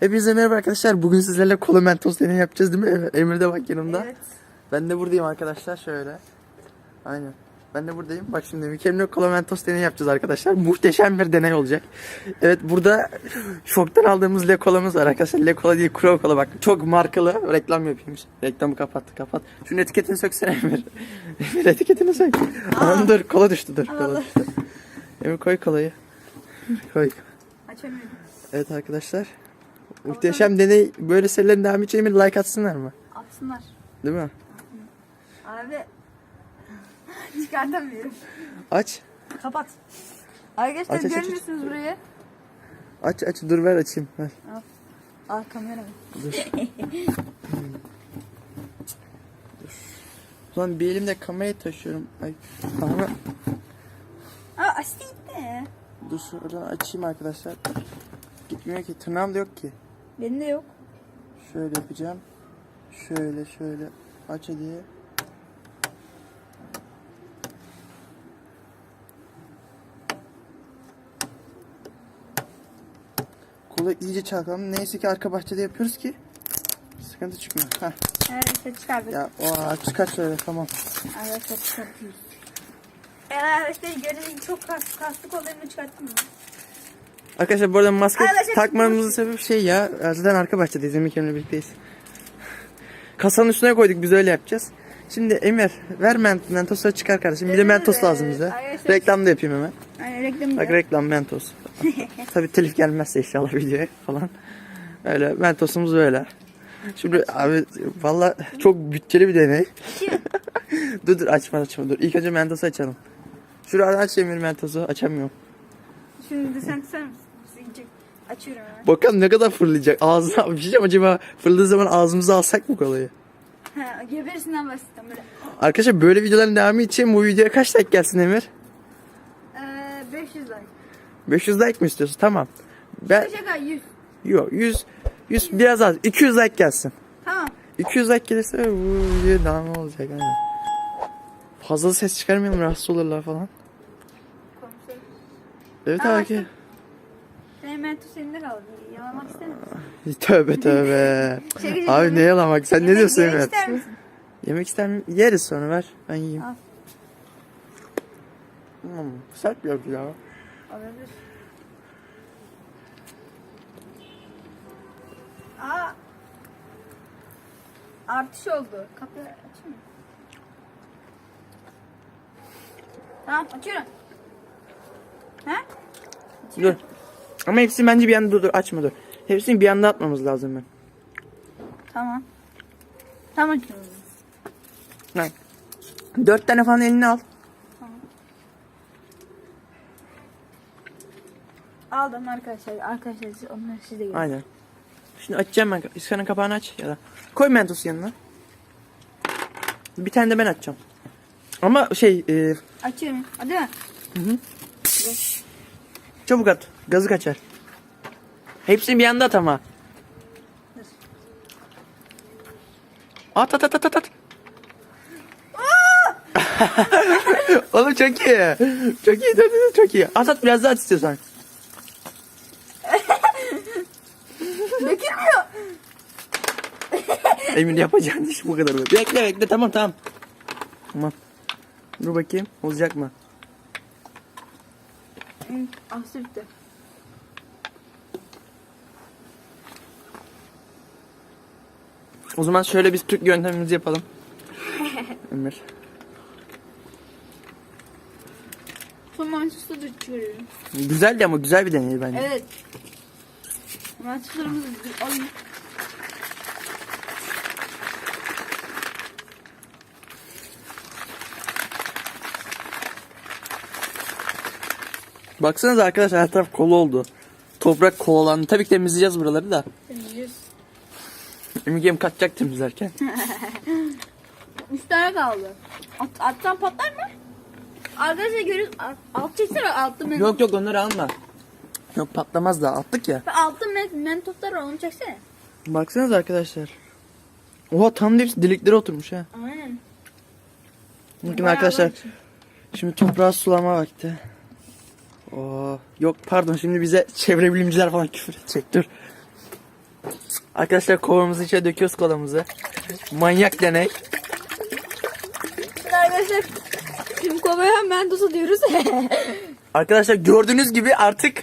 Hepinize merhaba arkadaşlar. Bugün sizlerle kola mentos deneyi yapacağız değil mi? Emir de bak yanımda. Evet. Ben de buradayım arkadaşlar şöyle. Aynen. Ben de buradayım. Bak şimdi mükemmel kola mentos deneyi yapacağız arkadaşlar. Muhteşem bir deney olacak. Evet burada şoktan aldığımız Le kolamız var arkadaşlar. Le kola değil Kuro kola bak. Çok markalı. Reklam yapayım. Reklamı kapat kapat. Şunun etiketini söksene Emir. Emir etiketini sök. Aman dur kola düştü dur. Kola Allah. düştü. Emir koy kolayı. Koy. Açamıyorum. Evet arkadaşlar. Muhteşem deney böyle serilerin devam için Emir like atsınlar mı? Atsınlar. Değil mi? Abi. Çıkartamıyorum. Aç. Kapat. Arkadaşlar Aç, aç, aç, aç. görmüyorsunuz burayı. Aç aç dur ver açayım. Ver. Al kamera. Dur. Ulan bir elimde kamerayı taşıyorum. Ay. Ama Aa açtı gitti. dur şuradan açayım arkadaşlar. Gitmiyor ki. Tırnağım da yok ki. Benim de yok. Şöyle yapacağım. Şöyle şöyle. Aç hadi. Kola iyice çalkalandı. Neyse ki arka bahçede yapıyoruz ki sıkıntı çıkmıyor. Heh. Evet işte çıkardık. Ya o çıkar şöyle tamam. Arkadaşlar çıkartıyoruz. Eğer işte görünüm çok kas, kastık olayını çıkarttım? Arkadaşlar bu arada maske Arkadaşlar- takmamızın sebebi şey ya. Zaten arka bahçedeyiz. Emir Emre birlikteyiz. Kasanın üstüne koyduk. Biz öyle yapacağız. Şimdi Emir ver ment mentosları çıkar kardeşim. Bir de mentos lazım bize. Arkadaşlar- Reklam da yapayım hemen. Aynen reklamı Bak reklam mentos. Tabii telif gelmezse inşallah videoya falan. Öyle mentosumuz böyle. Şimdi abi valla çok bütçeli bir deney. dur dur açma açma dur. İlk önce mentosu açalım. Şurada aç Emir mentosu. Açamıyorum. Şimdi sen tutar mısın? Açıyorum hemen. Bakalım ne kadar fırlayacak. Ağzına bir şey acaba fırladığı zaman ağzımıza alsak mı kolayı? Ha, geberisinden başladım böyle. Arkadaşlar böyle videoların devamı için bu videoya kaç like gelsin Emir? Ee, 500 like. 500 like mi istiyorsun? Tamam. Ben Şaka 100. yok 100 100 biraz az 200 like gelsin. Tamam. 200 like gelirse bu video devam olacak yani. Fazla ses çıkarmayalım rahatsız olurlar falan. Komiserim. Evet Aa, abi. açtım. Mentos elinde kaldı. Yalamak istemiyorum. Tövbe tövbe. Şaka abi ne yalamak sen ne diyorsun yemek evet? ister misin? Yemek ister miyim? Yeriz sonra ver. Ben yiyeyim. Al. Hmm, sert bir ya. Olabilir. Aa. Artış oldu. Kapıyı açayım mı? Tamam açıyorum. He? Dur. Ama hepsini bence bir anda dur, dur açma dur. Hepsini bir anda atmamız lazım ben. Tamam. Tamam açıyorum. Lan. Dört tane falan eline al. Aldım arkadaşlar. Arkadaşlar siz onları siz de görün. Aynen. Şimdi açacağım ben. İskanın kapağını aç ya da. Koy mentos yanına. Bir tane de ben açacağım. Ama şey e, Açıyorum. Hadi mi? çabuk at. Gazı kaçar. Hepsini bir anda at ama. At at at at at. Oğlum çok iyi. Çok iyi. Dur, Çok iyi. At at biraz daha at istiyorsan. Dökülmüyor. Emin yapacağın iş bu kadar. Bekle bekle tamam tamam. Tamam. Dur bakayım olacak mı? Aslı bitti. O zaman şöyle biz Türk yöntemimizi yapalım. Emir. Son da çıkarıyorum. Güzeldi ama güzel bir deney bence. Evet. Mantıklarımızı alayım. Baksanıza arkadaşlar her taraf kola oldu. Toprak kolalandı. Tabii ki temizleyeceğiz buraları da. Temizliyoruz. Emir gem kaçacak temizlerken. Üç tane kaldı. At, atsan patlar mı? Arkadaşlar görüyoruz. Alt, alt çeksene altı men. yok yok onları alma. Yok patlamaz da attık ya. Altı men, mentoslar var onu çeksene. Baksanıza arkadaşlar. Oha tam da hepsi deliklere oturmuş ha. Aynen. Bakın Bayağı arkadaşlar. Şimdi toprağı sulama vakti. Oo, yok pardon şimdi bize çevre bilimciler falan küfür edecek dur. Arkadaşlar kovamızı içine döküyoruz kolamızı. Manyak deney. Arkadaşlar şimdi kovaya mentos diyoruz. Arkadaşlar gördüğünüz gibi artık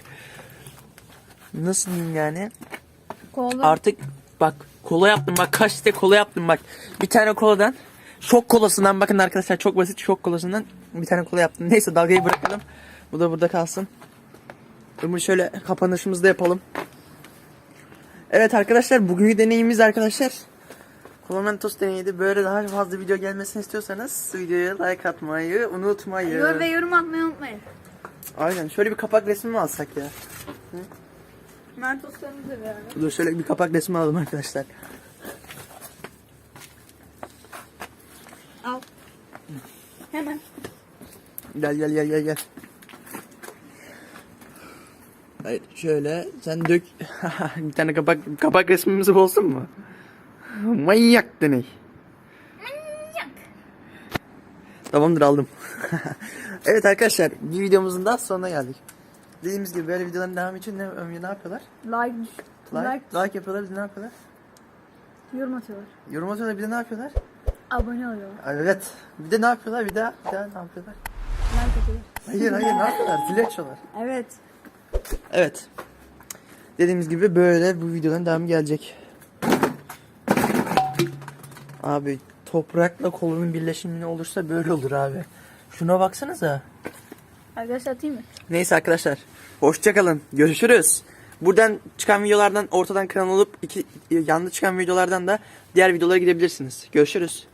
nasıl diyeyim yani? Kola. Artık bak kola yaptım bak kaç litre kola yaptım bak. Bir tane koladan şok kolasından bakın arkadaşlar çok basit şok kolasından bir tane kola yaptım. Neyse dalgayı bırakalım. Bu da burada kalsın. Bunu şöyle kapanışımızı da yapalım. Evet arkadaşlar bugünkü deneyimimiz arkadaşlar. Kola deneyiydi. Böyle daha fazla video gelmesini istiyorsanız videoya like atmayı unutmayın. Yor ve yorum atmayı unutmayın. Aynen şöyle bir kapak resmi mi alsak ya? Da verelim. Dur şöyle bir kapak resmi alalım arkadaşlar. Al. Hemen. Gel gel gel gel gel. Hayır şöyle sen dök. bir tane kapak kapak resmimiz olsun mu? Manyak deney. Manyak. Tamamdır aldım. evet arkadaşlar bir videomuzun daha sonuna geldik. Dediğimiz gibi böyle videoların devamı için ne, ne yapıyorlar? Like. Like, Like. like yapıyorlar bir de ne yapıyorlar? Yorum atıyorlar. Yorum atıyorlar bir de ne yapıyorlar? Abone oluyorlar. Evet. Bir de ne yapıyorlar? Bir daha, bir daha ne yapıyorlar? Like atıyorlar. Hayır hayır ne yapıyorlar? Zil açıyorlar. Evet. Evet. Dediğimiz gibi böyle bu videodan devam gelecek. Abi toprakla kolunun birleşimi ne olursa böyle olur abi. Şuna baksanıza. Arkadaşlar atayım mı? Neyse arkadaşlar. Hoşçakalın. Görüşürüz. Buradan çıkan videolardan ortadan kanal olup iki yanlış çıkan videolardan da diğer videolara gidebilirsiniz. Görüşürüz.